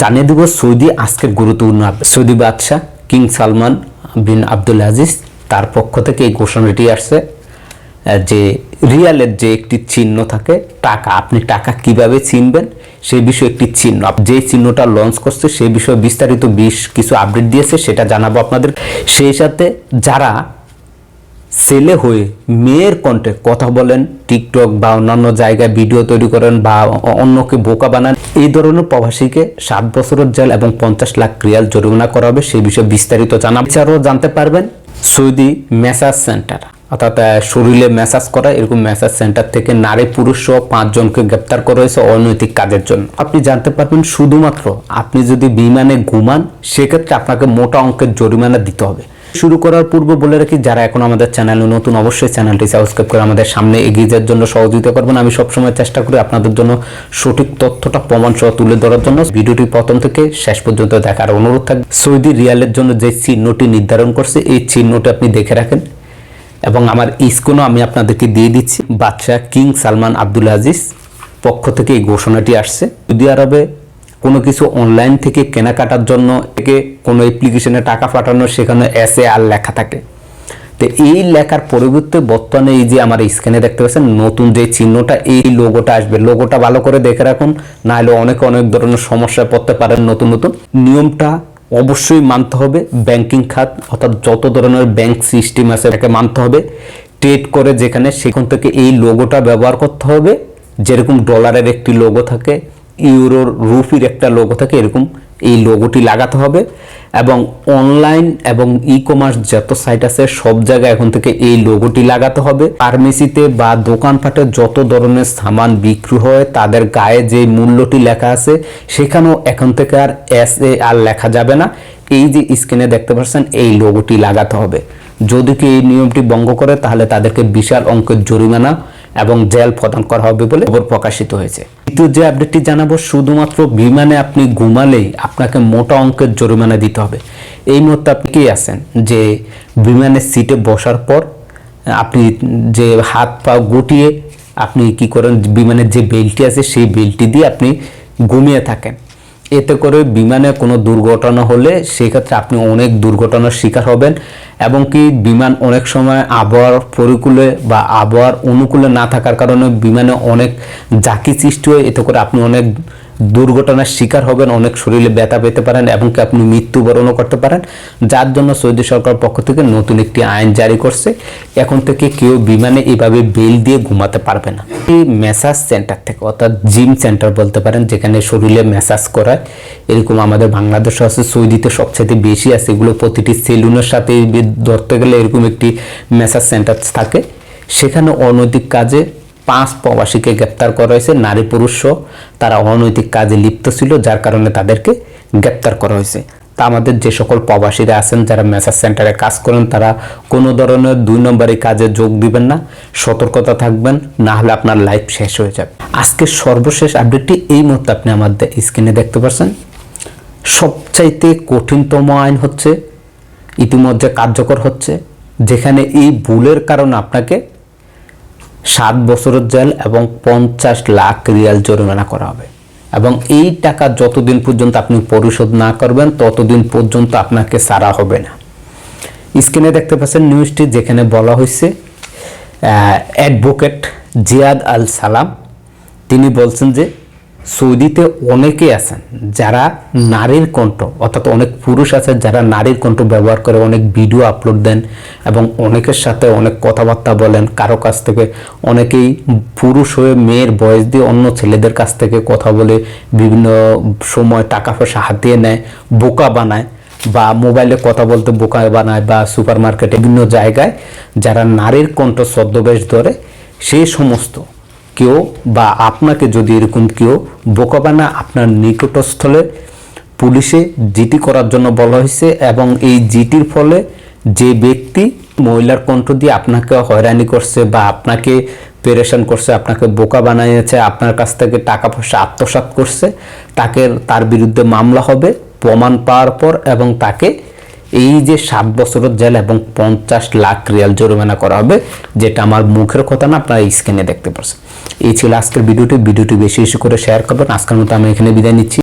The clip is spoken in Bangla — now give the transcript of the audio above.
জানিয়ে দেব সৌদি আজকের গুরুত্বপূর্ণ সৌদি বাদশাহ king Salman bin Abdul Aziz তার পক্ষ থেকে এই ঘোষণাটি আসছে যে রিয়ালের যে একটি চিহ্ন থাকে, টাকা, আপনি টাকা কীভাবে চিনবেন? সেই বিষয়ে একটি চিহ্ন। যে চিহ্নটা লঞ্চ করছে সেই বিষয়ে বিস্তারিত বিশ কিছু আপডেট দিয়েছে, সেটা জানাব আপনাদের। সেই সাথে যারা ছেলে হয়ে মেয়ের কণ্ঠে কথা বলেন টিকটক বা অন্যান্য জায়গায় ভিডিও তৈরি করেন বা অন্যকে বোকা বানান এই ধরনের প্রবাসীকে সাত বছরের জেল এবং পঞ্চাশ লাখ রিয়াল জরিমানা করা হবে সেই বিষয়ে বিস্তারিত জানা এছাড়াও জানতে পারবেন, সৌদি ম্যাসাজ সেন্টার, অর্থাৎ শরীরে ম্যাসাজ করা, এরকম ম্যাসাজ সেন্টার থেকে নারী পুরুষ সহ পাঁচজনকে গ্রেপ্তার করা হয়েছে অনৈতিক কাজের জন্য। আপনি জানতে পারবেন, শুধুমাত্র আপনি যদি বিমানে ঘুমান, সেক্ষেত্রে আপনাকে মোটা অঙ্কের জরিমানা দিতে হবে। শুরু করার পূর্ব বলে রাখি, যারা এখন আমাদের চ্যানেলে নতুন, অবশ্যই চ্যানেলটি সাবস্ক্রাইব করে আমাদের সামনে এগিয়ে যাওয়ার জন্য সহযোগিতা করবেন। আমি সবসময় চেষ্টা করি আপনাদের জন্য সঠিক তথ্যটা প্রমাণ সহ তুলে ধরার জন্য। ভিডিওটি প্রথম থেকে শেষ পর্যন্ত দেখার অনুরোধ থাকবে। সৌদি রিয়ালের জন্য যে চিহ্নটি নির্ধারণ করছে, এই চিহ্নটি আপনি দেখে রাখেন। এবং আমার স্ক্রিনও আমি আপনাদেরকে দিয়ে দিচ্ছি। বাদশাহ কিং সালমান আব্দুল আজিজ পক্ষ থেকে এই ঘোষণাটি আসছে। সৌদি আরবে কোনো কিছু অনলাইন থেকে কেনাকাটার জন্য থেকে কোনো অ্যাপ্লিকেশনে টাকা পাঠানো, সেখানে এস আর লেখা থাকে। তো এই লেখার পরিবর্তে বর্তমানে এই যে আমার স্ক্রিনে দেখতে পাচ্ছেন, নতুন যে চিহ্নটা, এই লোগোটা আসবে। লোগোটা ভালো করে দেখে রাখুন না হলে অনেক অনেক ধরনের সমস্যায় পড়তে পারেন নতুন নতুন। নিয়মটা অবশ্যই মানতে হবে ব্যাংকিং খাত, অর্থাৎ যত ধরনের ব্যাংক সিস্টেম আছে তাকে মানতে হবে। ট্রেড করে যেখানে, সেখান থেকে এই লোগোটা ব্যবহার করতে হবে। যেরকম ডলারের একটি লোগো থাকে ইউরোর রুপির একটা লোগো থাকে, এরকম এই লোগোটি লাগাতে হবে। এবং অনলাইন এবং ই কমার্স যত সাইট আছে, সব জায়গায় এখন থেকে এই লোগোটি লাগাতে হবে। ফার্মেসিতে বা দোকানপাটে যত ধরনের সামান বিক্রি হয়, তাদের গায়ে যে মূল্যটি লেখা আছে, সেখানেও এখন থেকে আর এস এ আর লেখা যাবে না। এই যে স্ক্রিনে দেখতে পাচ্ছেন, এই লোগোটি লাগাতে হবে। যদি কি এই নিয়মটি ভঙ্গ করে, তাহলে তাদেরকে বিশাল অঙ্কের জরিমানা এবং জেল প্রদান করা হবে বলে খবর প্রকাশিত হয়েছে। দ্বিতীয় যে আপডেটটি জানাব, শুধুমাত্র বিমানে আপনি ঘুমালেই আপনাকে মোটা অঙ্কের জরিমানা দিতে হবে। এই মুহূর্তে আপনি কি আছেন? যে বিমানের সিটে বসার পর, আপনি যে হাত পা গুটিয়ে আপনি কি করেন, বিমানের যে বেল্টটি আছে, সেই বেল্টটি দিয়ে আপনি ঘুমিয়ে থাকেন। এতে করে বিমানে কোনো দুর্ঘটনা হলে সেক্ষেত্রে আপনি অনেক দুর্ঘটনার শিকার হবেন এবং কি বিমান অনেক সময় আবহাওয়ার পরিকূলে বা আবহাওয়ার অনুকূলে না থাকার কারণে বিমানে অনেক জাকি সৃষ্টি হয়। এতে করে আপনি অনেক দুর্ঘটনার শিকার হবেন, অনেক শরীরে ব্যথা পেতে পারেন এবং কি আপনি মৃত্যুবরণও করতে পারেন। যার জন্য সৌদি সরকার পক্ষ থেকে নতুন একটি আইন জারি করছে। এখন থেকে কেউ বিমানে এভাবে বেল দিয়ে ঘুমাতে পারবে না। এই ম্যাসাজ সেন্টার থেকে, অর্থাৎ জিম সেন্টার বলতে পারেন, যেখানে শরীরে ম্যাসাজ করায়। এরকম আমাদের বাংলাদেশে আছে, সৌদিতে সবচেয়ে বেশি আছে। এগুলো প্রতিটি সেলুনের সাথে ধরতে গেলে এরকম একটি ম্যাসাজ সেন্টার থাকে। সেখানে অনৈতিক কাজে পাঁচ প্রবাসীকে গ্রেপ্তার করা হয়েছে, নারী পুরুষ তারা অনৈতিক কাজে লিপ্ত ছিল, যার কারণে তাদেরকে গ্রেপ্তার করা হয়েছে। তা আমাদের যে সকল প্রবাসীরা আছেন, যারা মেসাজ সেন্টারে কাজ করেন, তারা কোনো ধরনের দুই নম্বরই কাজে যোগ দিবেন না। সতর্কতা থাকবেন, না হলে আপনার লাইফ শেষ হয়ে যাবে। আজকের সর্বশেষ আপডেটটি এই মুহূর্তে আপনি আমাদের স্ক্রিনে দেখতে পাচ্ছেন। সবচাইতে কঠিনতম আইন হচ্ছে, ইতিমধ্যে কার্যকর হচ্ছে, যেখানে এই ভুলের কারণে আপনাকে সাত বছরের জেল এবং পঞ্চাশ লাখ রিয়াল জরিমানা করা হবে। এবং এই টাকা যতদিন পর্যন্ত আপনি পরিশোধ না করবেন, ততদিন পর্যন্ত আপনাকে সারা হবে না। স্ক্রিনে দেখতে পাচ্ছেন নিউজটি যেখানে বলা হয়েছে অ্যাডভোকেট জিয়াদ আল সালাম তিনি বলছেন যে সৌদিতে অনেকে আছেন যারা নারীর কণ্ঠ, অর্থাৎ অনেক পুরুষ আছে যারা নারীর কণ্ঠ ব্যবহার করে অনেক ভিডিও আপলোড দেন এবং অনেকের সাথে অনেক কথাবার্তা বলেন, কারও কাছ থেকে অনেকেই পুরুষ হয়ে মেয়ের বয়স দিয়ে অন্য ছেলেদের কাছ থেকে কথা বলে বিভিন্ন সময় টাকা পয়সা হাতিয়ে নেয়, বোকা বানায় বা মোবাইলে কথা বলতে বোকা বানায় বা সুপার মার্কেটে বিভিন্ন জায়গায় যারা নারীর কণ্ঠ ছদ্মবেশ ধরে সেই সমস্ত কেউ বা আপনাকে যদি এরকম কেউ বোকা বানা আপনার নিকটস্থলে পুলিশে জিটি করার জন্য বলা হয়েছে এবং এই জিটির ফলে যে ব্যক্তি মহিলার কণ্ঠ দিয়ে আপনাকে হয়রানি করছে বা আপনাকে পেরেশান করছে, আপনাকে বোকা বানিয়েছে, আপনার কাছ থেকে টাকা পয়সা আত্মসাৎ করছে, তাকে তার বিরুদ্ধে মামলা হবে, প্রমাণ পাওয়ার পর এবং তাকে এই যে সাত বছরের জেল এবং পঞ্চাশ লাখ রিয়াল জরিমানা করা হবে, যেটা আমার মুখের কথা না, আপনারা স্ক্রিনে দেখতে পাচ্ছেন এই ছিল আজকের ভিডিওটি। ভিডিওটি বেশি বেশি করে শেয়ার করবেন। আজকের মতো আমি এখানে বিদায় নিচ্ছি।